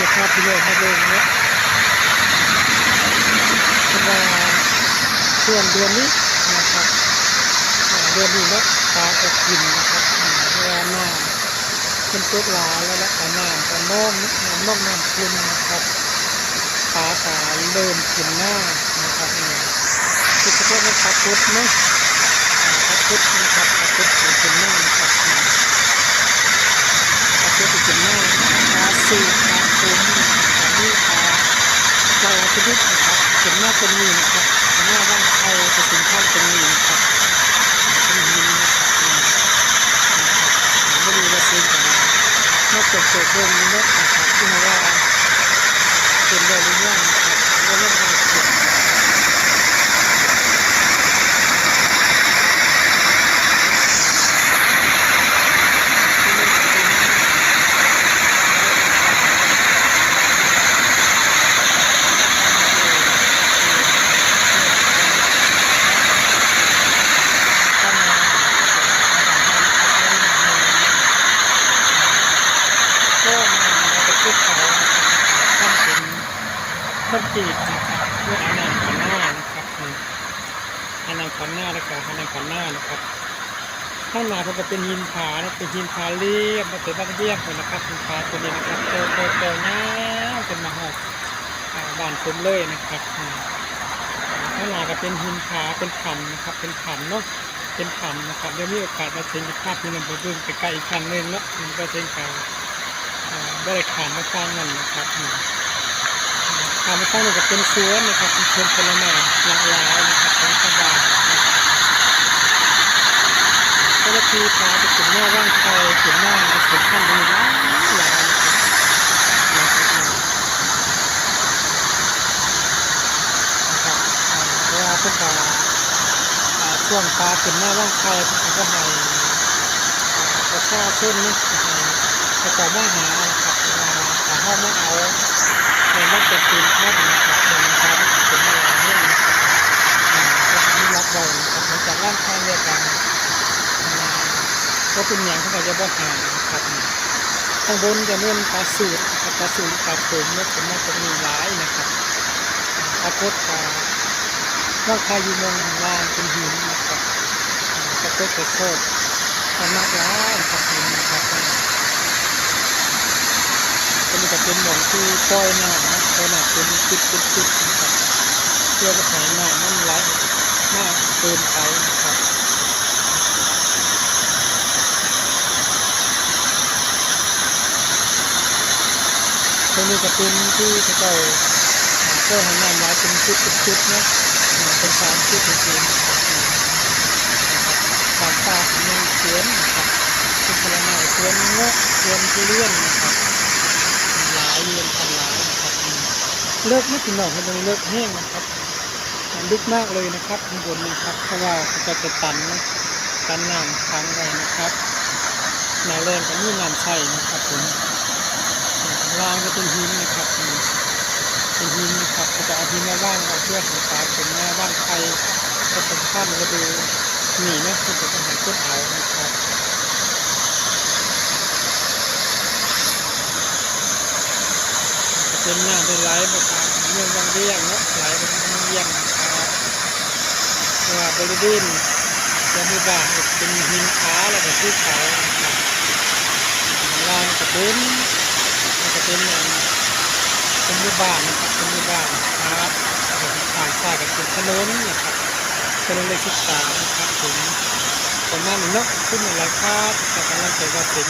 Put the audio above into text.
จะพาพี่น้องมาเบิ่งเนาะเว่าช่วงเดือนนี้นะครับเดือนนี้เนาะปลาก็กินนะครับเพราะว่าน้ำเป็นตัวหลาแล้วและก็น้ำก็น้อมน้ำน้อมน้ำคุณนะครับปลาก็เริ่มกินหน้านะครับเนี่ยคือเฉพาะในปลาพุดเนาะปลาพุดนะครับปลาพุดกินหน้านะครับปลาพื่อไปกินหน้าปลาสู บปลาคุ้มปลานี่ปลาปลาชนิดนะครับเห็นหน้าเป็นมีนะครับเห็นหน้าว่างไทยจะสินค้าเป็นมีนะครับเป็นมีนะครับไม่รู้ว่าซื้อกันนอกจากเกิดเรื่องนี้นะครับที่มาว่าเป็นเรื่องเรื่องนะครับเรื่องเรื่องการเกิด ก็มาไปที่เขาท่านเป็น ท่านจีบนะครับเพื่ออนาคตหน้านะครับอนาคตหน้าแล้วก็อนาคตหน้านะครับข้างหน้าเขาจะเป็นหินผานะเป็นหินผาเรียบมาเป็นบ้านเรียบเลยนะครับหินผาตัวนี้นะครับโตโตโตเงาเป็นมาหอกบ้านผมเลยนะครับข้างหน้าก็เป็นหินผาเป็นขันนะครับ เป็นขันเนาะเป็นขันนะครับเดี๋ยวมีโอกาสมาเชิญภาพที่นำไปดูใกล้ๆอีกครั้งหนึ่งเนาะมันก็เป็นการอ่าบริขารมาสร้างนั่นนะครับ อืมขารมาสร้างนี่ก็เป็นสวนนะครับเป็นผลไม้หลากหลายนะครับเป็นสบายนะครับเจ้าหน้าที่พาไปถึงหน้าร่างไทยถึงหน้าสวนข้ามมีหลายหลายนะครับนะครับนะครับอ่าเวลาพวกเราช่วงปลาถึงหน้าร่างไทยพวกเขาก็ให้ประชาชนนี่ให้แต่ก่อนมาหาครับเวลาหาห้องไม่เอา เป็นปืนแค่นะครับเป็นการเป็นอะไรเนี่ยนะครับอ่าก็มีรับไว้นะครับหลังจากร่างข้างเดียวกันอ่าก็เป็นอย่างที่เราจะบอกหานะครับข้างบนจะเน้นปลาสูตระครับปลาสูตรปลาโขมเนี่ยผมว่าจะมีหลายนะครับอาปลาโคตรปลาร่างคายอยู่มองข้างล่างเป็นหินนะครับอาปลาโคตรกระโคตรปลามากหลายครับหิน นะครับก็มีแต่เป็นหมองที่ปล่อยหน้ำนะปล่อยน้ำเป็นจุดเป็นจุดนะครับเพื่อจะให้น้ำมันไหลมาเกินไปนะครับตรงนี้จะเป็นที่เขาเจ้าอ่เพื่อให้น้ำไหลเป็นจุดเป็นจุดนะเป็นสามจุดจริงๆนะครับนะครับสามตาของเมืองสวนนะครับเป็นผลไม้สวนเงาะสวนทุเรียนนะครับ หลายเรียนพันหลายนะครับอืม เลิกไม่ถึงหน่อยมันเลิกแห้งนะครับ มันลึกมากเลยนะครับข้างบนนะครับเพราะว่าจะจะตันนะตันน้ำค้างไว้นะครับหนาแรงก็มีน้ำใส่นะครับผมล่างก็เป็นหินนะครับเป็นหินนะครับจะเอาหินมาว่างเอาเพื่อให้ปลาเป็นหน้าบ้านไทยผสมพันก็ดูหนีนะคุณจะต้องหาต้นเอานะครับเป็นหน้าเป็น ไหลมาครับเมืองบางเรียงเนาะไหลไปทางเรียงนะครับเพราะว่าบริเวณจะมีบ้านเป็นหินขาแล้วก็ที่เขาลานกระเป็นแล้วก็เป็นเป็นมู่บ้านนะครับเป็นมู่บ้านครับทางซ้ายก็เป็นถนนนะครับถนนเลขสิบสามนะครับถึงประมาณนี้เนาะขึ้นมาแล้วครับแต่กำลังใจว่าเป็น